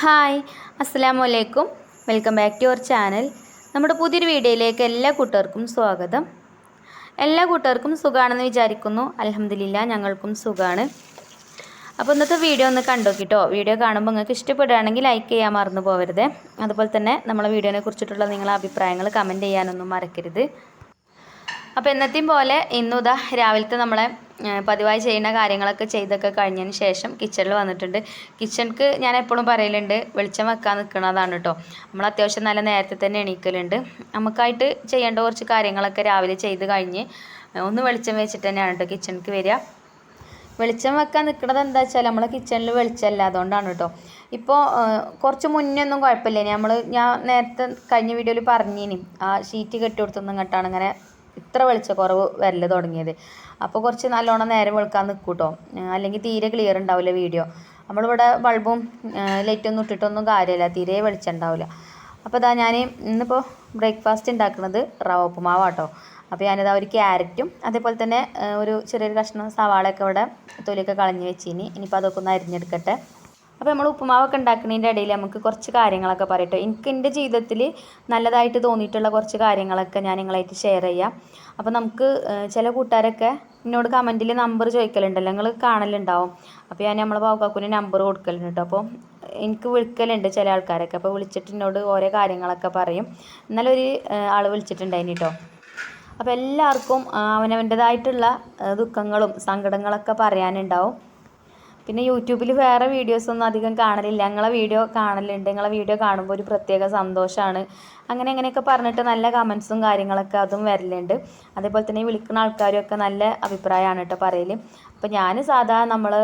Hi അസ്സലാമു അലൈക്കും welcome back to our channel. നമ്മുടെ പുതിയൊരു വീഡിയോയിലേക്ക് എല്ലാ കൂട്ടുകാർക്കും സ്വാഗതം. എല്ലാ കൂട്ടുകാർക്കും സുഖമാണെന്ന് വിചാരിക്കുന്നു. അലഹമില്ല ഞങ്ങൾക്കും സുഖമാണ് അപ്പോൾ ഇന്നത്തെ വീഡിയോ ഒന്ന് കണ്ടോക്കിട്ടോ? വീഡിയോ കാണുമ്പോൾ നിങ്ങൾക്ക് ഇഷ്ടപ്പെടുകയാണെങ്കിൽ ലൈക്ക് ചെയ്യാൻ മറന്നു പോകരുത് അതുപോലെ തന്നെ നമ്മളെ വീഡിയോനെ കുറിച്ചിട്ടുള്ള നിങ്ങളെ അഭിപ്രായങ്ങൾ കമന്റ് ചെയ്യാനൊന്നും മറക്കരുത്. അപ്പോൾ എന്നത്തെയും പോലെ ഇന്നുതാ രാവിലത്തെ നമ്മളെ പതിവായി ചെയ്യുന്ന കാര്യങ്ങളൊക്കെ ചെയ്തൊക്കെ കഴിഞ്ഞതിന് ശേഷം കിച്ചണിൽ വന്നിട്ടുണ്ട്. കിച്ചണിക്ക് ഞാൻ എപ്പോഴും പറയലുണ്ട് വെളിച്ചം വെക്കാൻ നിൽക്കുന്നതാണ് കേട്ടോ നമ്മൾ അത്യാവശ്യം നല്ല നേരത്തെ തന്നെ എണീക്കലുണ്ട്. നമുക്കായിട്ട് ചെയ്യേണ്ട കുറച്ച് കാര്യങ്ങളൊക്കെ രാവിലെ ചെയ്ത് കഴിഞ്ഞ് ഒന്ന് വെളിച്ചം വെച്ചിട്ട് തന്നെയാണ് കേട്ടോ കിച്ചണിക്ക് വരിക. വെളിച്ചം വെക്കാൻ നിൽക്കുന്നത് എന്താ വെച്ചാൽ നമ്മളെ കിച്ചണിൽ വെളിച്ചമല്ല അതുകൊണ്ടാണ് കേട്ടോ ഇപ്പോൾ കുറച്ച് മുന്നേ ഒന്നും കുഴപ്പമില്ല. നമ്മൾ ഞാൻ നേരത്തെ കഴിഞ്ഞ വീഡിയോയിൽ പറഞ്ഞിനി ആ ഷീറ്റ് കെട്ടി കൊടുത്തൊന്നും ഇങ്ങോട്ടാണ് ഇങ്ങനെ ഇത്ര വെളിച്ചക്കുറവ് വരൽ തുടങ്ങിയത്. അപ്പോൾ കുറച്ച് നല്ലോണം നേരം വെളുക്കാൻ നിൽക്കും കേട്ടോ അല്ലെങ്കിൽ തീരെ ക്ലിയർ ഉണ്ടാവില്ല വീഡിയോ നമ്മളിവിടെ ബൾബും ലൈറ്റൊന്നും ഇട്ടിട്ടൊന്നും കാര്യമില്ല തീരെ വെളിച്ചം ഉണ്ടാവില്ല അപ്പോൾ ഇതാ ഞാൻ ഇന്നിപ്പോൾ ബ്രേക്ക്ഫാസ്റ്റ് ഉണ്ടാക്കുന്നത് റവ ഉപ്പുമാവാട്ടോ. അപ്പോൾ ഞാനിതാ ഒരു ക്യാരറ്റും അതേപോലെ തന്നെ ഒരു ചെറിയൊരു കഷ്ണം സവാളയൊക്കെ ഇവിടെ തൊലിയൊക്കെ കളഞ്ഞ് വെച്ചിനി. ഇനിയിപ്പോൾ അതൊക്കെ ഒന്ന് അരിഞ്ഞെടുക്കട്ടെ. അപ്പോൾ നമ്മൾ ഉപ്പുമാവൊക്കെ ഉണ്ടാക്കുന്നതിന്റെ ഇടയിൽ നമുക്ക് കുറച്ച് കാര്യങ്ങളൊക്കെ പറയട്ടോ. എനിക്ക് എന്റെ ജീവിതത്തിൽ നല്ലതായിട്ട് തോന്നിയിട്ടുള്ള കുറച്ച് കാര്യങ്ങളൊക്കെ ഞാൻ നിങ്ങളായിട്ട് ഷെയർ ചെയ്യാം. അപ്പോൾ നമുക്ക് ചില കൂട്ടുകാരൊക്കെ എന്നോട് കമന്റിൽ നമ്പർ ചോദിക്കലുണ്ടല്ലോ. നിങ്ങൾ കാണലുണ്ടാവും. അപ്പോൾ ഞാൻ നമ്മളെ പാവക്കാക്കുന് നമ്പർ കൊടുക്കലുണ്ട് കേട്ടോ. അപ്പോൾ എനിക്ക് വിളിക്കലുണ്ട് ചില ആൾക്കാരൊക്കെ. അപ്പോൾ വിളിച്ചിട്ട് എന്നോട് ഓരോ കാര്യങ്ങളൊക്കെ പറയും. എന്നാലൊരു ആൾ വിളിച്ചിട്ടുണ്ടായിന് കേട്ടോ. അപ്പോൾ എല്ലാവർക്കും അവനവന്റേതായിട്ടുള്ള ദുഃഖങ്ങളും സങ്കടങ്ങളൊക്കെ പറയാനുണ്ടാവും. പിന്നെ യൂട്യൂബിൽ വേറെ വീഡിയോസൊന്നും അധികം കാണലില്ല. ഞങ്ങളെ വീഡിയോ കാണലുണ്ട്. നിങ്ങളെ വീഡിയോ കാണുമ്പോൾ ഒരു പ്രത്യേക സന്തോഷമാണ് അങ്ങനെ അങ്ങനെയൊക്കെ പറഞ്ഞിട്ട് നല്ല കമൻസും കാര്യങ്ങളൊക്കെ അതും വരലുണ്ട്. അതേപോലെ തന്നെ വിളിക്കുന്ന ആൾക്കാരും ഒക്കെ നല്ല അഭിപ്രായമാണ് കേട്ടോ പറയൽ അപ്പോൾ ഞാൻ സാധാ നമ്മൾ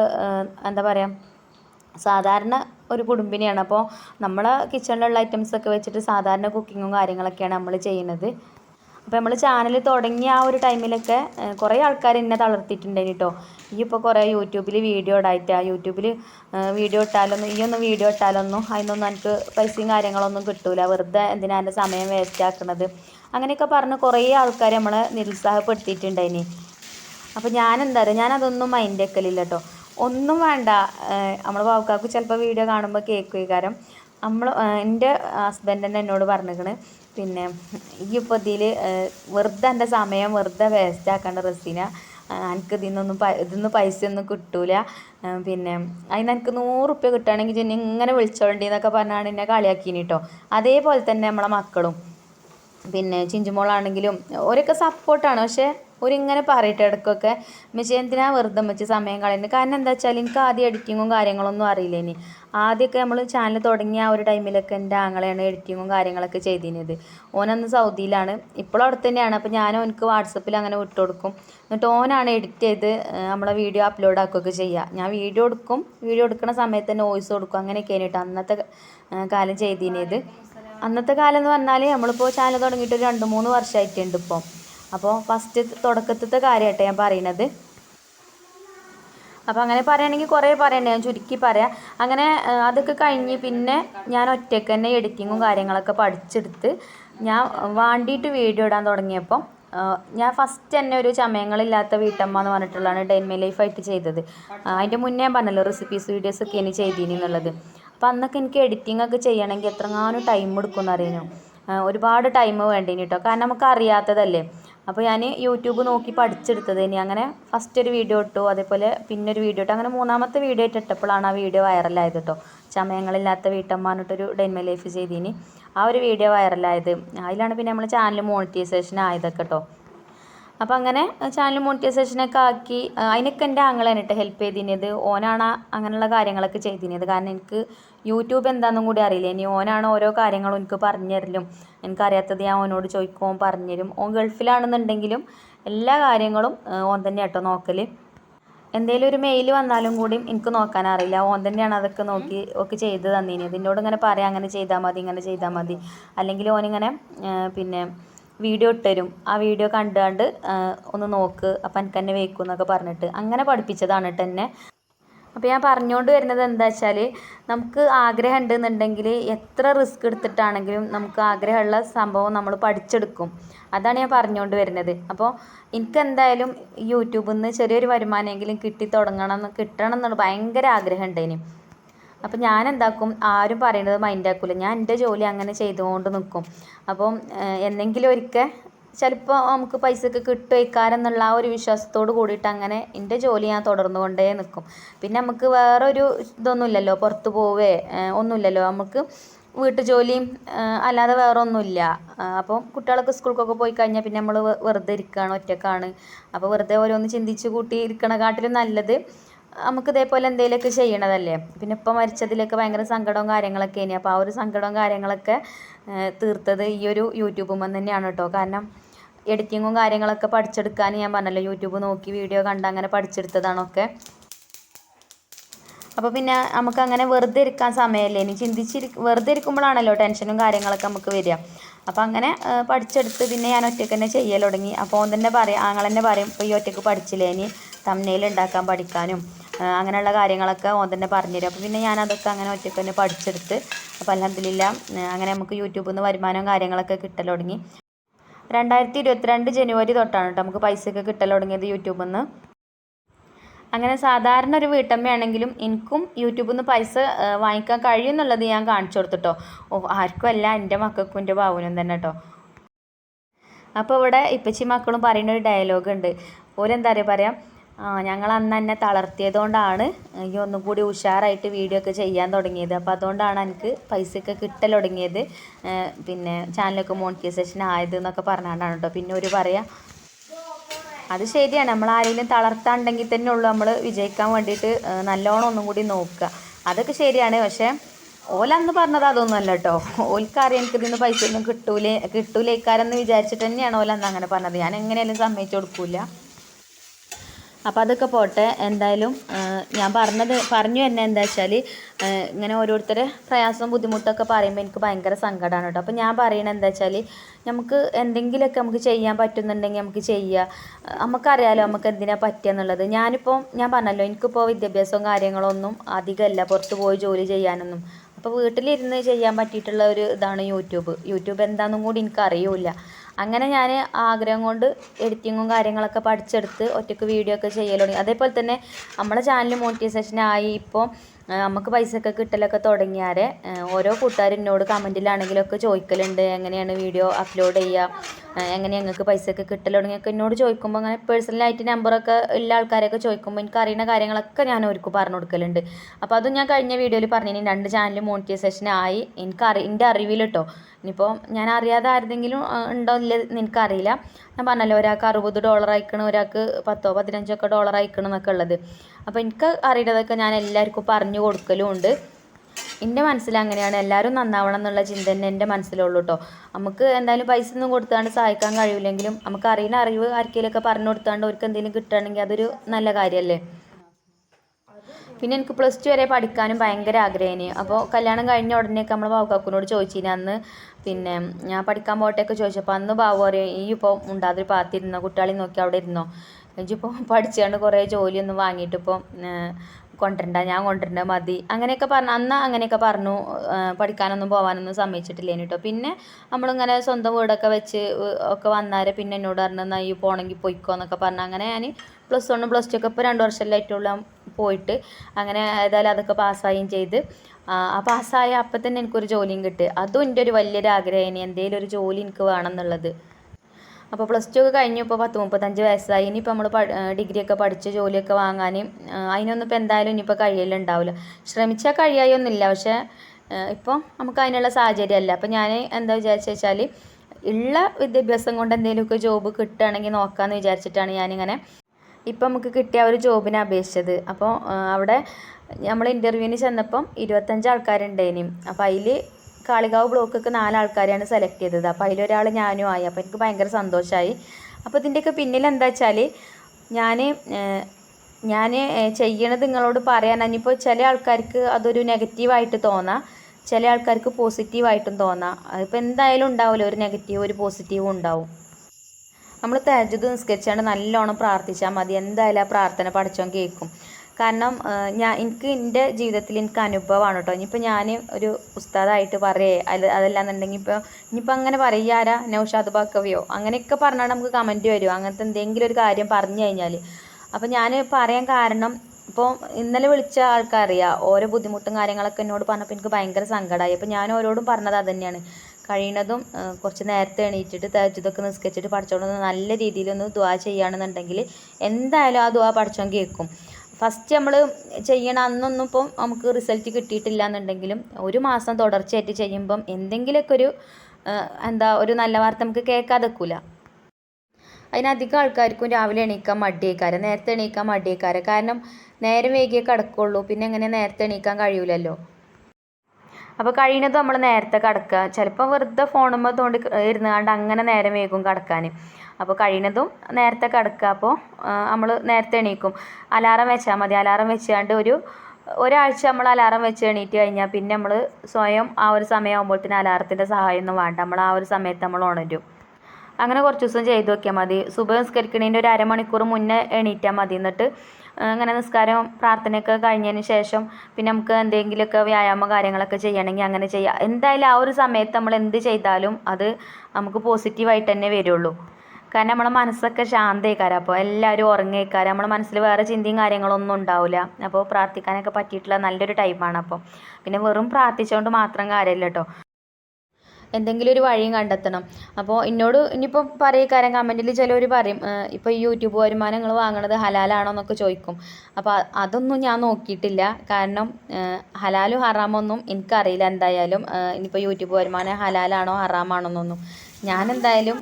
എന്താ പറയുക സാധാരണ ഒരു കുടുംബിനിയാണ്. അപ്പോൾ നമ്മളെ കിച്ചണിലുള്ള ഐറ്റംസൊക്കെ വെച്ചിട്ട് സാധാരണ കുക്കിങ്ങും കാര്യങ്ങളൊക്കെയാണ് നമ്മൾ ചെയ്യുന്നത്. അപ്പോൾ നമ്മൾ ചാനൽ തുടങ്ങിയ ആ ഒരു ടൈമിലൊക്കെ കുറേ ആൾക്കാർ എന്നെ തളർത്തിയിട്ടുണ്ടായിന് കേട്ടോ ഈ ഇപ്പോൾ കുറേ യൂട്യൂബിൽ വീഡിയോ ഇടായിട്ടാ യൂട്യൂബിൽ വീഡിയോ ഇട്ടാലൊന്നും ഈ ഒന്നും വീഡിയോ ഇട്ടാലൊന്നും അതിനൊന്നും എനിക്ക് പൈസയും കാര്യങ്ങളൊന്നും കിട്ടൂല. വെറുതെ എന്തിനാ എന്റെ സമയം വേസ്റ്റ് ആക്കുന്നത് അങ്ങനെയൊക്കെ പറഞ്ഞ് കുറേ ആൾക്കാർ നമ്മളെ നിരുത്സാഹപ്പെടുത്തിയിട്ടുണ്ടായിന്. അപ്പോൾ ഞാൻ എന്താ പറയുക ഞാനതൊന്നും മൈൻഡ് വെക്കലില്ല കേട്ടോ ഒന്നും വേണ്ട. നമ്മൾ വാക്കാക്ക് ചിലപ്പോൾ വീഡിയോ കാണുമ്പോൾ കേൾക്കുകയും നമ്മൾ എന്റെ ഹസ്ബൻഡ് തന്നെ എന്നോട് പറഞ്ഞിരിക്കണ് പിന്നെ ഈ ഇതിൽ വെറുതെ എന്റെ സമയം വെറുതെ വേസ്റ്റ് ആക്കേണ്ട റസീന. എനിക്ക് ഇതിന്നൊന്നും ഇതൊന്നും പൈസ ഒന്നും കിട്ടൂല പിന്നെ അതിന് എനിക്ക് നൂറ് റുപ്യ കിട്ടുകയാണെങ്കിൽ ഇനി ഇങ്ങനെ വിളിച്ചോണ്ടി എന്നൊക്കെ പറഞ്ഞാണ് എന്നെ കളിയാക്കീനി കേട്ടോ അതേപോലെ തന്നെ നമ്മളെ മക്കളും. പിന്നെ ചിഞ്ചുമോളാണെങ്കിലും ഓരൊക്കെ സപ്പോർട്ടാണ് പക്ഷേ ഒരിങ്ങനെ പറയട്ടെ ഇടയ്ക്കൊക്കെ മെച്ചി എന്തിനാ വെറുതെ വെച്ച് സമയം കളയുന്നത് കാരണം എന്താ വെച്ചാൽ എനിക്ക് ആദ്യം എഡിറ്റിങ്ങും കാര്യങ്ങളൊന്നും അറിയില്ല ഇനി. ആദ്യമൊക്കെ നമ്മൾ ചാനൽ തുടങ്ങിയ ആ ഒരു ടൈമിലൊക്കെ എന്റെ ആങ്ങളെയാണ് എഡിറ്റിങ്ങും കാര്യങ്ങളൊക്കെ ചെയ്തിരുന്നത് ഓനന്ന് സൗദിയിലാണ്. ഇപ്പോഴും അവിടെ തന്നെയാണ്. അപ്പോൾ ഞാൻ ഓനക്ക് വാട്സപ്പിൽ അങ്ങനെ വിട്ടു കൊടുക്കും. എന്നിട്ട് ഓനാണ് എഡിറ്റ് ചെയ്ത് നമ്മളെ വീഡിയോ അപ്ലോഡ് ആക്കുകയൊക്കെ ചെയ്യുക ഞാൻ വീഡിയോ എടുക്കും. വീഡിയോ എടുക്കുന്ന സമയത്ത് തന്നെ വോയിസ് കൊടുക്കും. അങ്ങനെയൊക്കെയാണ് കേട്ടോ അന്നത്തെ കാലം ചെയ്തിരുന്നത് അന്നത്തെ കാലം എന്ന് പറഞ്ഞാൽ നമ്മളിപ്പോൾ ചാനൽ തുടങ്ങിയിട്ട് ഒരു രണ്ട് മൂന്ന് വർഷമായിട്ടുണ്ട് ഇപ്പോൾ അപ്പോൾ ഫസ്റ്റ് തുടക്കത്തിലത്തെ കാര്യമായിട്ട് ഞാൻ പറയണത്. അപ്പോൾ അങ്ങനെ പറയുകയാണെങ്കിൽ കുറേ പറയണ്ടേ ഞാൻ ചുരുക്കി പറയാം. അങ്ങനെ അതൊക്കെ കഴിഞ്ഞ് പിന്നെ ഞാൻ ഒറ്റയ്ക്ക് തന്നെ എഡിറ്റിങ്ങും കാര്യങ്ങളൊക്കെ പഠിച്ചെടുത്ത് ഞാൻ വാണ്ടിയിട്ട് വീഡിയോ ഇടാൻ തുടങ്ങിയപ്പോൾ ഞാൻ ഫസ്റ്റ് തന്നെ ഒരു ചമയങ്ങളില്ലാത്ത വീട്ടമ്മ എന്ന് പറഞ്ഞിട്ടുള്ളതാണ് ഡെൻ മൈ ലൈഫായിട്ട് ചെയ്തത്. അതിന്റെ മുന്നേ പറഞ്ഞല്ലോ റെസിപ്പീസ് വീഡിയോസ് ഒക്കെ ഇനി ചെയ്തീനി എന്നുള്ളത്. അപ്പോൾ അന്നൊക്കെ എനിക്ക് എഡിറ്റിംഗ് ഒക്കെ ചെയ്യണമെങ്കിൽ എത്രങ്ങാനും ടൈം എടുക്കുമെന്ന് അറിയുന്നു. ഒരുപാട് ടൈം വേണ്ടേനി കേട്ടോ കാരണം നമുക്ക് അറിയാത്തതല്ലേ അപ്പോൾ ഞാൻ യൂട്യൂബ് നോക്കി പഠിച്ചെടുത്തത് ഇനി അങ്ങനെ ഫസ്റ്റ് ഒരു വീഡിയോ ഇട്ടു അതേപോലെ പിന്നെ ഒരു വീഡിയോ ഇട്ടു. അങ്ങനെ മൂന്നാമത്തെ വീഡിയോ ഇട്ടപ്പോഴാണ് ആ വീഡിയോ വൈറലായത് കേട്ടോ ചമയങ്ങളില്ലാത്ത വീട്ടമ്മാനിട്ടൊരു ഡെൻമ ലൈഫ് ചെയ്തിനി. ആ ഒരു വീഡിയോ വൈറലായത് അതിലാണ് പിന്നെ നമ്മൾ ചാനൽ മോണിറ്റൈസേഷൻ ആയതൊക്കെ കേട്ടോ അപ്പോൾ അങ്ങനെ ചാനൽ മോണിറ്റൈസേഷനൊക്കെ ആക്കി അതിനൊക്കെ എന്റെ ആങ്ങളാണ് ഹെൽപ്പ് ചെയ്തിരുന്നത്. ഓനാണ് അങ്ങനെയുള്ള കാര്യങ്ങളൊക്കെ ചെയ്തിരുന്നത്. കാരണം എനിക്ക് യൂട്യൂബ് എന്താണെന്നും കൂടി അറിയില്ല. ഇനി ഓനാണ് ഓരോ കാര്യങ്ങളും എനിക്ക് പറഞ്ഞു തരലും. എനിക്കറിയാത്തത് ഞാൻ ഓനോട് ചോദിക്കും ഓൻ പറഞ്ഞു തരും. ഓൻ ഗൾഫിലാണെന്നുണ്ടെങ്കിലും എല്ലാ കാര്യങ്ങളും ഓൻ തന്നെ കേട്ടോ നോക്കൽ എന്തെങ്കിലും ഒരു മെയിൽ വന്നാലും കൂടി എനിക്ക് നോക്കാൻ അറിയില്ല. ഓൻ തന്നെയാണ് അതൊക്കെ നോക്കി ഒക്കെ ചെയ്ത് തന്നിരുന്നത്. ഇതിനോട് ഇങ്ങനെ പറയാം അങ്ങനെ ചെയ്താൽ മതി ഇങ്ങനെ ചെയ്താൽ മതി. അല്ലെങ്കിൽ ഓനിങ്ങനെ പിന്നെ വീഡിയോ ഇട്ടുതരും ആ വീഡിയോ കണ്ടാണ്ട് ഒന്ന് നോക്ക്. അപ്പം എനിക്ക് തന്നെ വെക്കും എന്നൊക്കെ പറഞ്ഞിട്ട് അങ്ങനെ പഠിപ്പിച്ചതാണ് കേട്ടോ എന്നെ. അപ്പോൾ ഞാൻ പറഞ്ഞുകൊണ്ട് വരുന്നത് എന്താ വെച്ചാൽ നമുക്ക് ആഗ്രഹം ഉണ്ടെന്നുണ്ടെങ്കിൽ എത്ര റിസ്ക് എടുത്തിട്ടാണെങ്കിലും നമുക്ക് ആഗ്രഹമുള്ള സംഭവം നമ്മൾ പഠിച്ചെടുക്കും. അതാണ് ഞാൻ പറഞ്ഞുകൊണ്ട് വരുന്നത്. അപ്പോൾ എനിക്ക് എന്തായാലും യൂട്യൂബിൽ നിന്ന് ചെറിയൊരു വരുമാനമെങ്കിലും കിട്ടി തുടങ്ങണം കിട്ടണം എന്നുള്ള ഭയങ്കര ആഗ്രഹം ഉണ്ടായിന് അപ്പം ഞാൻ എന്താക്കും ആരും പറയുന്നത് മൈൻഡ് ആക്കില്ല ഞാൻ എന്റെ ജോലി അങ്ങനെ ചെയ്തുകൊണ്ട് നിൽക്കും അപ്പം എന്നെങ്കിലും ഒരിക്കൽ ചിലപ്പോൾ നമുക്ക് പൈസയൊക്കെ കിട്ടുമായിക്കാരെന്നുള്ള ആ ഒരു വിശ്വാസത്തോട് കൂടിയിട്ട് അങ്ങനെ എന്റെ ജോലി ഞാൻ തുടർന്നു കൊണ്ടേ നിൽക്കും പിന്നെ നമുക്ക് വേറൊരു ഇതൊന്നുമില്ലല്ലോ. പുറത്ത് പോവേ ഒന്നുമില്ലല്ലോ. നമുക്ക് വീട്ടു ജോലിയും അല്ലാതെ വേറെ ഒന്നുമില്ല അപ്പം കുട്ടികളൊക്കെ സ്കൂൾക്കൊക്കെ പോയി കഴിഞ്ഞാൽ പിന്നെ നമ്മൾ വെറുതെ ഇരിക്കുകയാണ് ഒറ്റക്കാണ്. അപ്പോൾ വെറുതെ ഓരോന്ന് ചിന്തിച്ച് കൂട്ടി ഇരിക്കണ കാട്ടിലും നല്ലത് നമുക്ക് ഇതേപോലെ എന്തെങ്കിലുമൊക്കെ ചെയ്യണതല്ലേ? പിന്നെ ഇപ്പം മരിച്ചതിലൊക്കെ ഭയങ്കര സങ്കടവും കാര്യങ്ങളൊക്കെ ഇനി. അപ്പോൾ ആ ഒരു സങ്കടവും കാര്യങ്ങളൊക്കെ തീർത്തത് ഈ ഒരു യൂട്യൂബും തന്നെയാണ് കേട്ടോ കാരണം എഡിറ്റിങ്ങും കാര്യങ്ങളൊക്കെ പഠിച്ചെടുക്കാൻ ഞാൻ പറഞ്ഞല്ലോ യൂട്യൂബ് നോക്കി വീഡിയോ കണ്ട് അങ്ങനെ പഠിച്ചെടുത്തതാണൊക്കെ. അപ്പോൾ പിന്നെ നമുക്ക് അങ്ങനെ വെറുതെ ഇരിക്കാൻ സമയമല്ലേ ഇനി ചിന്തിച്ചിരി വെറുതെ ഇരിക്കുമ്പോഴാണല്ലോ ടെൻഷനും കാര്യങ്ങളൊക്കെ നമുക്ക് വരിക. അപ്പോൾ അങ്ങനെ പഠിച്ചെടുത്ത് പിന്നെ ഞാൻ ഒറ്റയ്ക്ക് തന്നെ ചെയ്യൽ തുടങ്ങി. അപ്പോൾ ഓൻ തന്നെ പറയും ആങ്ങൾ തന്നെ പറയും ഇപ്പോൾ ഈ ഒറ്റയ്ക്ക് പഠിച്ചില്ലേ? ഇനി തമ്മനയിൽ ഉണ്ടാക്കാൻ പഠിക്കാനും. അങ്ങനെയുള്ള കാര്യങ്ങളൊക്കെ ഓൻ തന്നെ പറഞ്ഞുതരും. അപ്പോൾ പിന്നെ ഞാൻ അതൊക്കെ അങ്ങനെ ഒറ്റയ്ക്ക് തന്നെ പഠിച്ചെടുത്ത് അപ്പോൾ അലഹമില്ല അങ്ങനെ നമുക്ക് യൂട്യൂബിൽ നിന്ന് വരുമാനവും കാര്യങ്ങളൊക്കെ കിട്ടൽ തുടങ്ങി. രണ്ടായിരത്തി ഇരുപത്തിരണ്ട് ജനുവരി തൊട്ടാണ് കേട്ടോ നമുക്ക് പൈസയൊക്കെ കിട്ടൽ തുടങ്ങിയത് യൂട്യൂബിൽ നിന്ന്. അങ്ങനെ സാധാരണ ഒരു വീട്ടമ്മയാണെങ്കിലും എനിക്കും യൂട്യൂബിൽ നിന്ന് പൈസ വാങ്ങിക്കാൻ കഴിയും എന്നുള്ളത് ഞാൻ കാണിച്ചു കൊടുത്തിട്ടോ. ഓ ആർക്കും അല്ല എന്റെ മക്കൾക്കും എന്റെ ബാബുനും തന്നെ കേട്ടോ അപ്പോൾ ഇവിടെ ഇപ്പച്ചി മക്കളും പറയുന്ന ഒരു ഡയലോഗ് ഉണ്ട്. ഓരെന്താ പറയുക പറയാം? ഞങ്ങൾ അന്ന് തന്നെ എന്നെ തളർത്തിയതുകൊണ്ടാണ് എനിക്ക് ഒന്നും കൂടി ഉഷാറായിട്ട് വീഡിയോ ഒക്കെ ചെയ്യാൻ തുടങ്ങിയത്. അപ്പോൾ അതുകൊണ്ടാണ് എനിക്ക് പൈസയൊക്കെ കിട്ടൽ തുടങ്ങിയത്. പിന്നെ ചാനലൊക്കെ മോണിറ്റൈസേഷൻ ആയത് എന്നൊക്കെ പറഞ്ഞുകൊണ്ടാണ് കേട്ടോ. പിന്നെ ഒരു പറയാം അത് ശരിയാണ്. നമ്മൾ ആരെങ്കിലും തളർത്താണ്ടെങ്കിൽ തന്നെ ഉള്ളൂ നമ്മൾ വിജയിക്കാൻ വേണ്ടിയിട്ട് നല്ലോണം ഒന്നും കൂടി നോക്കുക. അതൊക്കെ ശരിയാണ്. പക്ഷേ ഓലന്ന് പറഞ്ഞത് അതൊന്നും അല്ല കേട്ടോ. ഓൽക്കറിയാം എനിക്ക് ഇതിന്ന് പൈസ ഒന്നും കിട്ടൂലേ കിട്ടൂലേക്കാരെന്ന് വിചാരിച്ചിട്ട് തന്നെയാണ് ഓലന്ന് അങ്ങനെ പറഞ്ഞത്. ഞാൻ എങ്ങനെയാലും സമ്മതിച്ചു കൊടുക്കൂല. അപ്പോൾ അതൊക്കെ പോട്ടെ. എന്തായാലും ഞാൻ പറഞ്ഞത് പറഞ്ഞു തന്നെ എന്താ വെച്ചാൽ ഇങ്ങനെ ഓരോരുത്തരെ പ്രയാസവും ബുദ്ധിമുട്ടൊക്കെ പറയുമ്പോൾ എനിക്ക് ഭയങ്കര സങ്കടമാണ് കേട്ടോ. അപ്പോൾ ഞാൻ പറയണത് എന്താ വെച്ചാൽ നമുക്ക് എന്തെങ്കിലുമൊക്കെ നമുക്ക് ചെയ്യാൻ പറ്റുന്നുണ്ടെങ്കിൽ നമുക്ക് ചെയ്യുക നമുക്കറിയാലോ നമുക്ക് എന്തിനാ പറ്റുക എന്നുള്ളത്. ഞാനിപ്പോൾ ഞാൻ പറഞ്ഞല്ലോ എനിക്കിപ്പോൾ വിദ്യാഭ്യാസവും കാര്യങ്ങളൊന്നും അധികമല്ല. പുറത്ത് പോയി ജോലി ചെയ്യാനൊന്നും. അപ്പോൾ വീട്ടിലിരുന്ന് ചെയ്യാൻ പറ്റിയിട്ടുള്ള ഒരു ഇതാണ് യൂട്യൂബ്. യൂട്യൂബ് എന്താണെന്നും കൂടി എനിക്ക് അറിയൂല അങ്ങനെ ഞാൻ ആഗ്രഹം കൊണ്ട് എഡിറ്റിങ്ങും കാര്യങ്ങളൊക്കെ പഠിച്ചെടുത്ത് ഒറ്റയ്ക്ക് വീഡിയോ ഒക്കെ ചെയ്യൽ തുടങ്ങി. അതേപോലെ തന്നെ നമ്മുടെ ചാനൽ മോണിറ്റൈസേഷൻ ആയി. ഇപ്പോൾ നമുക്ക് പൈസയൊക്കെ കിട്ടലൊക്കെ തുടങ്ങിയാരെ ഓരോ കൂട്ടുകാരും എന്നോട് കമന്റിലാണെങ്കിലൊക്കെ ചോദിക്കലുണ്ട് എങ്ങനെയാണ് വീഡിയോ അപ്ലോഡ് ചെയ്യുക എങ്ങനെ ഞങ്ങൾക്ക് പൈസയൊക്കെ കിട്ടൽ തുടങ്ങിയൊക്കെ എന്നോട് ചോദിക്കുമ്പോൾ അങ്ങനെ പേഴ്സണലായിട്ട് നമ്പറൊക്കെ ഉള്ള ആൾക്കാരൊക്കെ ചോദിക്കുമ്പോൾ എനിക്ക് അറിയുന്ന കാര്യങ്ങളൊക്കെ ഞാൻ അവർക്ക് പറഞ്ഞു കൊടുക്കലുണ്ട്. അപ്പോൾ അതും ഞാൻ കഴിഞ്ഞ വീഡിയോയിൽ പറഞ്ഞു രണ്ട് ചാനൽ മോണിറ്റൈസേഷൻ ആയി എനിക്ക് അറി എന്റെ അറിവിൽ കേട്ടോ ഇനിയിപ്പോൾ ഞാൻ അറിയാതെ ആരെങ്കിലും ഉണ്ടോ ഇല്ല എനിക്കറിയില്ല. ഞാൻ പറഞ്ഞല്ലോ ഒരാൾക്ക് അറുപത് ഡോളർ അയക്കണം ഒരാൾക്ക് പത്തോ പതിനഞ്ചോ ഒക്കെ ഡോളർ അയക്കണം എന്നൊക്കെ ഉള്ളത്. അപ്പോൾ എനിക്ക് അറിയുന്നതൊക്കെ ഞാൻ എല്ലാവർക്കും പറഞ്ഞു കൊടുക്കലും ഉണ്ട്. എന്റെ മനസ്സിൽ അങ്ങനെയാണ്. എല്ലാവരും നന്നാവണം എന്നുള്ള ചിന്ത തന്നെ എന്റെ മനസ്സിലുള്ളൂ കേട്ടോ നമുക്ക് എന്തായാലും പൈസ ഒന്നും കൊടുത്താണ്ട് സഹായിക്കാൻ കഴിയില്ലെങ്കിലും നമുക്ക് അറിയുന്ന അറിവ് ആർക്കെങ്കിലുമൊക്കെ പറഞ്ഞു കൊടുത്താണ്ട് അവർക്ക് എന്തെങ്കിലും കിട്ടുകയാണെങ്കിൽ അതൊരു നല്ല കാര്യമല്ലേ പിന്നെ എനിക്ക് പ്ലസ് ടു വരെ പഠിക്കാനും ഭയങ്കര ആഗ്രഹമാണ് അപ്പോൾ കല്യാണം കഴിഞ്ഞ ഉടനെയൊക്കെ നമ്മൾ ബാബുക്കാക്കുനോട് ചോദിച്ചിന്. അന്ന് പിന്നെ ഞാൻ പഠിക്കാൻ പോട്ടെയൊക്കെ ചോദിച്ചപ്പോൾ അന്ന് ബാബു പറയും ഈ ഇപ്പോൾ ഉണ്ടാതൊരു പാത്തിരുന്നോ? കുട്ടികളെ നോക്കി അവിടെ ഇരുന്നോ? എനിക്കിപ്പോൾ പഠിച്ചുകൊണ്ട് കുറേ ജോലിയൊന്നും വാങ്ങിയിട്ട് ഇപ്പോൾ കൊണ്ടുവരണ്ട ഞാൻ കൊണ്ടുവരണ്ട മതി. അങ്ങനെയൊക്കെ പറഞ്ഞു അന്ന് അങ്ങനെയൊക്കെ പറഞ്ഞു. പഠിക്കാനൊന്നും പോകാനൊന്നും സമ്മതിച്ചിട്ടില്ല കേട്ടോ പിന്നെ നമ്മളിങ്ങനെ സ്വന്തം വീടൊക്കെ വെച്ച് ഒക്കെ വന്നാരെ പിന്നെ എന്നോട് പറഞ്ഞു എന്നാൽ പോകണമെങ്കിൽ പോയിക്കോ എന്നൊക്കെ പറഞ്ഞു. അങ്ങനെ ഞാൻ പ്ലസ് വണ്ണും പ്ലസ് ടു ഒക്കെ ഇപ്പോൾ രണ്ട് വർഷമല്ലായിട്ടുള്ള പോയിട്ട് അങ്ങനെ ഏതായാലും അതൊക്കെ പാസ്സായും ചെയ്ത്. ആ പാസ്സായ അപ്പം തന്നെ എനിക്കൊരു ജോലിയും കിട്ടി. അതും എന്റെ ഒരു വലിയൊരു ആഗ്രഹമാണ് എന്തെങ്കിലും ഒരു ജോലി എനിക്ക് വേണം എന്നുള്ളത് അപ്പോൾ പ്ലസ് ടു ഒക്കെ കഴിഞ്ഞു ഇപ്പോൾ പത്ത് മുപ്പത്തഞ്ച് വയസ്സായി. ഇനിയിപ്പോൾ നമ്മൾ ഡിഗ്രി ഒക്കെ പഠിച്ച് ജോലിയൊക്കെ വാങ്ങാൻ അതിനൊന്നും ഇപ്പോൾ എന്തായാലും ഇനിയിപ്പോൾ കഴിയലുണ്ടാവില്ല ശ്രമിച്ചാൽ കഴിയായൊന്നുമില്ല പക്ഷേ ഇപ്പോൾ നമുക്ക് അതിനുള്ള സാഹചര്യമല്ല. അപ്പോൾ ഞാൻ എന്താ വിചാരിച്ചു വെച്ചാൽ ഉള്ള വിദ്യാഭ്യാസം കൊണ്ട് എന്തെങ്കിലുമൊക്കെ ജോബ് കിട്ടുകയാണെങ്കിൽ നോക്കാമെന്ന് വിചാരിച്ചിട്ടാണ് ഞാനിങ്ങനെ ഇപ്പം നമുക്ക് കിട്ടിയ ഒരു ജോബിന് അപേക്ഷിച്ചത്. അപ്പോൾ അവിടെ നമ്മൾ ഇന്റർവ്യൂവിന് ചെന്നപ്പം ഇരുപത്തഞ്ച് ആൾക്കാരുണ്ടേനി അപ്പോൾ അതിൽ കാളികാവ് ബ്ലോക്കൊക്കെ നാല് ആൾക്കാരെയാണ് സെലക്ട് ചെയ്തത്. അപ്പോൾ അതിലൊരാൾ ഞാനും ആയി. അപ്പോൾ എനിക്ക് ഭയങ്കര സന്തോഷമായി അപ്പോൾ ഇതിന്റെയൊക്കെ പിന്നിൽ എന്താ വെച്ചാൽ ഞാൻ ഞാൻ ചെയ്യണത് നിങ്ങളോട് പറയാൻ ഇനിയിപ്പോൾ ചില ആൾക്കാർക്ക് അതൊരു നെഗറ്റീവായിട്ട് തോന്നാം. ചില ആൾക്കാർക്ക് പോസിറ്റീവായിട്ടും തോന്നാം. അതിപ്പോൾ എന്തായാലും ഉണ്ടാവില്ല ഒരു നെഗറ്റീവ് ഒരു പോസിറ്റീവും ഉണ്ടാവും. നമ്മൾ തേജത് നിസ്കരിച്ചാണ്ട് നല്ലോണം പ്രാർത്ഥിച്ചാൽ മതി. എന്തായാലും ആ പ്രാർത്ഥന പഠിച്ചോ കേൾക്കും. കാരണം ഞാൻ എനിക്ക് എന്റെ ജീവിതത്തിൽ എനിക്ക് അനുഭവമാണ് കേട്ടോ ഇനിയിപ്പോൾ ഞാൻ ഒരു ഉസ്താദായിട്ട് പറയേ അല്ല അതല്ലാന്നുണ്ടെങ്കിൽ ഇപ്പോൾ ഇനിയിപ്പോൾ അങ്ങനെ പറയാരാ നൗഷാദ് ബാക്കവിയോ? അങ്ങനെയൊക്കെ പറഞ്ഞാൽ നമുക്ക് കമന്റ് വരും. അങ്ങനത്തെ എന്തെങ്കിലും ഒരു കാര്യം പറഞ്ഞു കഴിഞ്ഞാൽ അപ്പോൾ ഞാൻ പറയാൻ കാരണം ഇപ്പോൾ ഇന്നലെ വിളിച്ച ആൾക്കറിയാം ഓരോ ബുദ്ധിമുട്ടും കാര്യങ്ങളൊക്കെ എന്നോട് പറഞ്ഞപ്പോൾ എനിക്ക് ഭയങ്കര സങ്കടമായി അപ്പോൾ ഞാൻ ഓരോടും പറഞ്ഞത് അത് തന്നെയാണ് കഴിയുന്നതും കുറച്ച് നേരത്തെ എണീറ്റിട്ട് തഹജ്ജുദൊക്കെ നിസ്കരിച്ചിട്ട് പഠിച്ചോണ്ട് നല്ല രീതിയിലൊന്ന് ദുവാ ചെയ്യുകയാണെന്നുണ്ടെങ്കിൽ എന്തായാലും ആ ദുവാ പഠിച്ചോൻ കേൾക്കും. ഫസ്റ്റ് നമ്മൾ ചെയ്യണ. അന്നൊന്നും ഇപ്പം നമുക്ക് റിസൾട്ട് കിട്ടിയിട്ടില്ല എന്നുണ്ടെങ്കിലും ഒരു മാസം തുടർച്ചയായിട്ട് ചെയ്യുമ്പം എന്തെങ്കിലുമൊക്കെ ഒരു എന്താ ഒരു നല്ല വാർത്ത നമുക്ക് കേൾക്കാതെക്കൂല അതിനധികം ആൾക്കാർക്കും രാവിലെ എണീക്കാൻ മടിയേക്കാരം. നേരത്തെ എണീക്കാൻ മടിയേക്കാരം. കാരണം നേരം വൈകിയേ കിടക്കുള്ളൂ. പിന്നെ എങ്ങനെ നേരത്തെ എണീക്കാൻ കഴിയൂലല്ലോ. അപ്പോൾ കഴിയുന്നതും നമ്മൾ നേരത്തെ കിടക്കുക. ചിലപ്പോൾ വെറുതെ ഫോണുമ്പോൾ തോണ്ടി ഇരുന്നാണ്ട് അങ്ങനെ നേരം വൈകും കിടക്കാൻ അപ്പോൾ കഴിയുന്നതും നേരത്തെ കിടക്കുക. അപ്പോൾ നമ്മൾ നേരത്തെ എണീക്കും. അലാറം വെച്ചാൽ മതി. അലാറം വെച്ചാണ്ട് ഒരു ഒരാഴ്ച നമ്മൾ അലാറം വെച്ച് എണീറ്റ് കഴിഞ്ഞാൽ പിന്നെ നമ്മൾ സ്വയം ആ ഒരു സമയമാകുമ്പോഴത്തേന് അലാറത്തിന്റെ സഹായം ഒന്നും വേണ്ട. നമ്മൾ ആ ഒരു സമയത്ത് നമ്മൾ ഉണരും. അങ്ങനെ കുറച്ച് ദിവസം ചെയ്ത് നോക്കിയാൽ മതി. സുബ നിസ്കരിക്കണതിന്റെ ഒരു അരമണിക്കൂർ മുന്നേ എണീറ്റാൽ മതി. എന്നിട്ട് അങ്ങനെ നിസ്കാരം പ്രാർത്ഥനയൊക്കെ കഴിഞ്ഞതിന് ശേഷം പിന്നെ നമുക്ക് എന്തെങ്കിലുമൊക്കെ വ്യായാമ കാര്യങ്ങളൊക്കെ ചെയ്യണമെങ്കിൽ അങ്ങനെ ചെയ്യാം. എന്തായാലും ആ ഒരു സമയത്ത് നമ്മൾ എന്ത് ചെയ്താലും അത് നമുക്ക് പോസിറ്റീവായിട്ട് തന്നെ വരുള്ളൂ. കാരണം നമ്മളെ മനസ്സൊക്കെ ശാന്തേക്കാരം അപ്പോൾ എല്ലാവരും ഉറങ്ങിയേക്കാരം നമ്മളെ മനസ്സിൽ വേറെ ചിന്തയും കാര്യങ്ങളൊന്നും ഉണ്ടാവില്ല. അപ്പോൾ പ്രാർത്ഥിക്കാനൊക്കെ പറ്റിയിട്ടുള്ള നല്ലൊരു ടൈമാണ് അപ്പോൾ. പിന്നെ വെറും പ്രാർത്ഥിച്ചുകൊണ്ട് മാത്രം കാര്യമില്ല കേട്ടോ. എന്തെങ്കിലും ഒരു വഴിയും കണ്ടെത്തണം. അപ്പോൾ എന്നോട് ഇനിയിപ്പോൾ പറയക്കാരൻ കമന്റിൽ ചിലവർ പറയും ഇപ്പോൾ ഈ യൂട്യൂബ് വരുമാനം നിങ്ങൾ വാങ്ങണത് ഹലാലാണോ എന്നൊക്കെ ചോദിക്കും. അപ്പോൾ അതൊന്നും ഞാൻ നോക്കിയിട്ടില്ല. കാരണം ഹലാലും ഹറാമൊന്നും എനിക്കറിയില്ല എന്തായാലും. ഇനിയിപ്പോൾ യൂട്യൂബ് വരുമാനം ഹലാലാണോ ഹറാമാണോ എന്നൊന്നും. ഞാൻ എന്തായാലും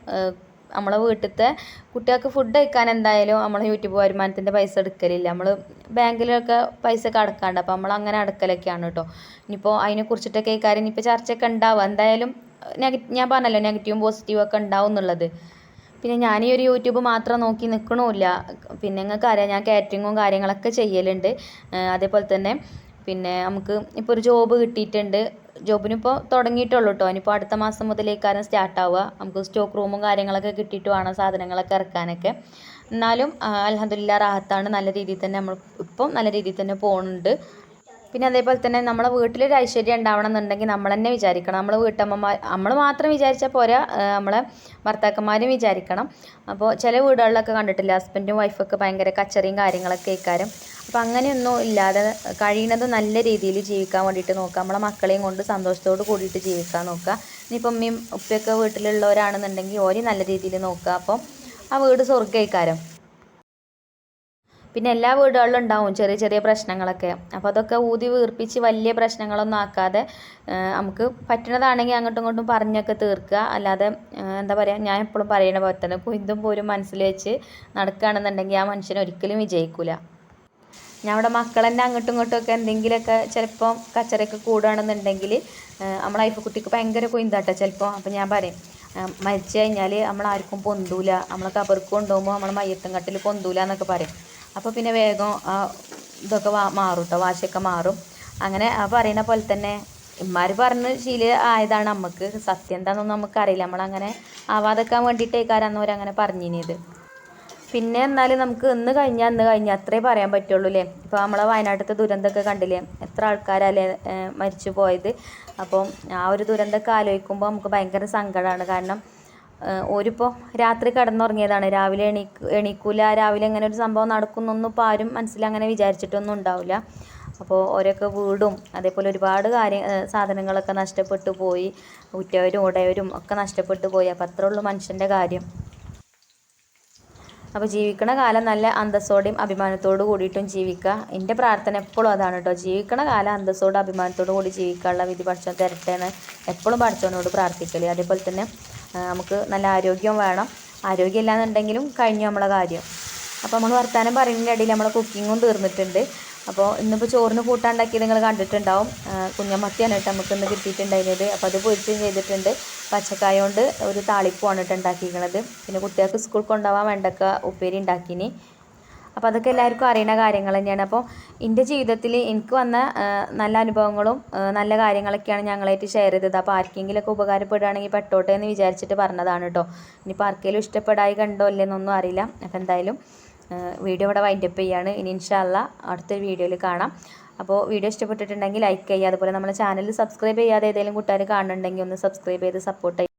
നമ്മളെ വീട്ടിലത്തെ കുട്ടികൾക്ക് ഫുഡ് കഴിക്കാൻ എന്തായാലും നമ്മൾ യൂട്യൂബ് വരുമാനത്തിന്റെ പൈസ എടുക്കലില്ല. നമ്മൾ ബാങ്കിലൊക്കെ പൈസ ഒക്കെ അടക്കാണ്ട്. അപ്പോൾ നമ്മൾ അങ്ങനെ അടക്കലൊക്കെയാണ് കേട്ടോ ഇനിയിപ്പോൾ അതിനെക്കുറിച്ചിട്ടൊക്കെ ഈ കാര്യം ഇനിയിപ്പോൾ ചർച്ചയൊക്കെ ഉണ്ടാവുക എന്തായാലും നെഗറ്റീവ് ഞാൻ പറഞ്ഞല്ലോ നെഗറ്റീവും പോസിറ്റീവും ഒക്കെ ഉണ്ടാവും എന്നുള്ളത്. പിന്നെ ഞാൻ ഈ ഒരു യൂട്യൂബ് മാത്രം നോക്കി നിൽക്കണമില്ല പിന്നെ നിങ്ങൾക്ക് അറിയാം ഞാൻ കാറ്ററിങ്ങും കാര്യങ്ങളൊക്കെ ചെയ്യലുണ്ട്. അതേപോലെ തന്നെ പിന്നെ നമുക്ക് ഇപ്പോൾ ഒരു ജോബ് കിട്ടിയിട്ടുണ്ട്. ജോബിനിപ്പോൾ തുടങ്ങിയിട്ടുള്ളൂ കേട്ടോ ഇനിയിപ്പോൾ അടുത്ത മാസം മുതലേക്കാരം സ്റ്റാർട്ട് ആവുക. നമുക്ക് സ്റ്റോക്ക് റൂമും കാര്യങ്ങളൊക്കെ കിട്ടിയിട്ട് വേണം സാധനങ്ങളൊക്കെ ഇറക്കാനൊക്കെ. എന്നാലും അലഹദില്ല റാഹത്താണ് നല്ല രീതിയിൽ തന്നെ നമ്മൾ ഇപ്പം നല്ല രീതിയിൽ തന്നെ പോകുന്നുണ്ട് പിന്നെ അതേപോലെ തന്നെ നമ്മളെ വീട്ടിലൊരു ഐശ്വര്യം ഉണ്ടാവണം എന്നുണ്ടെങ്കിൽ നമ്മൾ തന്നെ വിചാരിക്കണം. നമ്മൾ വീട്ടമ്മമാർ നമ്മൾ മാത്രം വിചാരിച്ചാൽ പോരാ. നമ്മളെ ഭർത്താക്കന്മാരും വിചാരിക്കണം. അപ്പോൾ ചില വീടുകളിലൊക്കെ കണ്ടിട്ടില്ല ഹസ്ബൻഡും വൈഫൊക്കെ ഭയങ്കര കച്ചറിയും കാര്യങ്ങളൊക്കെ ഇക്കാരം അപ്പോൾ അങ്ങനെയൊന്നും ഇല്ലാതെ കഴിയുന്നത് നല്ല രീതിയിൽ ജീവിക്കാൻ വേണ്ടിയിട്ട് നോക്കുക. നമ്മളെ മക്കളെയും കൊണ്ട് സന്തോഷത്തോട് കൂടിയിട്ട് ജീവിക്കാൻ നോക്കുക. ഇനിയിപ്പം ഉമ്മയും ഉപ്പയൊക്കെ വീട്ടിലുള്ളവരാണെന്നുണ്ടെങ്കിൽ ഓരേ നല്ല രീതിയിൽ നോക്കുക. അപ്പം ആ വീട് സ്വർഗയിക്കാരം പിന്നെ എല്ലാ വീടുകളിലും ഉണ്ടാവും ചെറിയ ചെറിയ പ്രശ്നങ്ങളൊക്കെ. അപ്പോൾ അതൊക്കെ ഊതി വീർപ്പിച്ച് വലിയ പ്രശ്നങ്ങളൊന്നും ആക്കാതെ നമുക്ക് പറ്റുന്നതാണെങ്കിൽ അങ്ങോട്ടും ഇങ്ങോട്ടും പറഞ്ഞൊക്കെ തീർക്കുക. അല്ലാതെ എന്താ പറയുക ഞാൻ എപ്പോഴും പറയണ പോലെ തന്നെ കുന്തും പോലും മനസ്സിൽ വെച്ച് നടക്കുകയാണെന്നുണ്ടെങ്കിൽ ആ മനുഷ്യൻ ഒരിക്കലും വിജയിക്കില്ല ഞാൻ അവിടെ മക്കളെന്നെ അങ്ങോട്ടും ഇങ്ങോട്ടും ഒക്കെ എന്തെങ്കിലുമൊക്കെ ചിലപ്പോൾ കച്ചറയൊക്കെ കൂടുകയാണെന്നുണ്ടെങ്കിൽ നമ്മളെ ഐഫ് കുട്ടിക്ക് ഭയങ്കര കുയിന്താട്ടോ ചിലപ്പോൾ. അപ്പം ഞാൻ പറയും മരിച്ചു കഴിഞ്ഞാൽ നമ്മളാർക്കും പൊന്തൂല. നമ്മളെ കബർക്ക് കൊണ്ടുപോകുമ്പോൾ നമ്മൾ മയ്യത്തും കട്ടിൽ പൊന്തൂല എന്നൊക്കെ പറയും. അപ്പോൾ പിന്നെ വേഗം ഇതൊക്കെ മാറും കേട്ടോ വാശിയൊക്കെ മാറും. അങ്ങനെ ആ പറയുന്ന പോലെ തന്നെ ഇമ്മാർ പറഞ്ഞ് ശീല ആയതാണ് നമുക്ക് സത്യം എന്താണെന്നൊന്നും നമുക്കറിയില്ല നമ്മളങ്ങനെ ആവാതെക്കാൻ വേണ്ടിയിട്ടേക്കാരാന്ന് അവരങ്ങനെ പറഞ്ഞിനിയത് പിന്നെ എന്നാലും നമുക്ക് ഇന്ന് കഴിഞ്ഞാൽ ഇന്ന് കഴിഞ്ഞാൽ അത്രേ പറയാൻ പറ്റുള്ളൂ അല്ലേ ഇപ്പോൾ നമ്മളെ വയനാട്ടിലത്തെ ദുരന്തമൊക്കെ കണ്ടില്ലേ? എത്ര ആൾക്കാരല്ലേ മരിച്ചു പോയത്? അപ്പം ആ ഒരു ദുരന്തമൊക്കെ ആലോചിക്കുമ്പോൾ നമുക്ക് ഭയങ്കര സങ്കടമാണ് കാരണം ഓരിപ്പോൾ രാത്രി കിടന്നുറങ്ങിയതാണ്. രാവിലെ എണീക്ക് എണീക്കൂല. രാവിലെ ഇങ്ങനെ ഒരു സംഭവം നടക്കുന്നൊന്നും ഇപ്പോൾ ആരും മനസ്സിൽ അങ്ങനെ വിചാരിച്ചിട്ടൊന്നും ഉണ്ടാവില്ല. അപ്പോൾ ഓരോക്കെ വീടും അതേപോലെ ഒരുപാട് കാര്യ സാധനങ്ങളൊക്കെ നഷ്ടപ്പെട്ടു പോയി. ഉറ്റവരും ഉടയവരും ഒക്കെ നഷ്ടപ്പെട്ടു പോയി. അപ്പോൾ അത്രേ ഉള്ളൂ മനുഷ്യന്റെ കാര്യം. അപ്പോൾ ജീവിക്കണ കാലം നല്ല അന്തസ്സോടെയും അഭിമാനത്തോടു കൂടിയിട്ടും ജീവിക്കുക. എന്റെ പ്രാർത്ഥന എപ്പോഴും അതാണ് കേട്ടോ. ജീവിക്കണ കാലം അന്തസ്സോടും അഭിമാനത്തോടു കൂടി ജീവിക്കാനുള്ള വിധി പഠിച്ചോ തരട്ടെ എന്ന് എപ്പോഴും പഠിച്ചവനോട് പ്രാർത്ഥിക്കൽ. അതേപോലെ തന്നെ നമുക്ക് നല്ല ആരോഗ്യം വേണം. ആരോഗ്യം ഇല്ലാന്നുണ്ടെങ്കിലും കഴിഞ്ഞു നമ്മളെ കാര്യം. അപ്പോൾ നമ്മൾ വർത്താനം പറയുന്നതിന്റെ ഇടയിൽ നമ്മളെ കുക്കിങ്ങും തീർന്നിട്ടുണ്ട്. അപ്പോൾ ഇന്നിപ്പോൾ ചോറിന് കൂട്ടാണ്ടാക്കി നിങ്ങൾ കണ്ടിട്ടുണ്ടാവും. കുഞ്ഞമത്തിയാണ് കേട്ടോ നമുക്ക് ഇന്ന് കിട്ടിയിട്ടുണ്ടായിരുന്നത്. അപ്പോൾ അത് പൊരിച്ചും ചെയ്തിട്ടുണ്ട്. പച്ചക്കായ കൊണ്ട് ഒരു താളിപ്പുമാണ് കേട്ടോ ഉണ്ടാക്കിയിരിക്കുന്നത്. പിന്നെ കുട്ടികൾക്ക് സ്കൂൾ കൊണ്ടുപോകാൻ വേണ്ടക്ക ഉപ്പേരി ഉണ്ടാക്കിനി. അപ്പോൾ അതൊക്കെ എല്ലാവർക്കും അറിയുന്ന കാര്യങ്ങൾ തന്നെയാണ്. അപ്പോൾ എന്റെ ജീവിതത്തിൽ എനിക്ക് വന്ന നല്ല അനുഭവങ്ങളും നല്ല കാര്യങ്ങളൊക്കെയാണ് ഞങ്ങളായിട്ട് ഷെയർ ചെയ്തത്. അപ്പോൾ ആർക്കെങ്കിലുമൊക്കെ ഉപകാരപ്പെടുകയാണെങ്കിൽ പെട്ടോട്ടെ എന്ന് വിചാരിച്ചിട്ട് പറഞ്ഞതാണ് കേട്ടോ ഇനിയിപ്പോൾ ആർക്കെങ്കിലും ഇഷ്ടപ്പെടായി കണ്ടോ ഇല്ലെന്നൊന്നും അറിയില്ല. അപ്പോൾ എന്തായാലും വീഡിയോ ഇവിടെ വൈൻഡപ്പ് ചെയ്യാണ്. ഇനി ഇൻഷാല്ല അടുത്തൊരു വീഡിയോയിൽ കാണാം. അപ്പോൾ വീഡിയോ ഇഷ്ടപ്പെട്ടിട്ടുണ്ടെങ്കിൽ ലൈക്ക് ചെയ്യുക. അതുപോലെ നമ്മുടെ ചാനൽ സബ്സ്ക്രൈബ് ചെയ്യാതെ ഏതെങ്കിലും കൂട്ടുകാർ കാണുന്നുണ്ടെങ്കിൽ ഒന്ന് സബ്സ്ക്രൈബ് ചെയ്ത് സപ്പോർട്ട്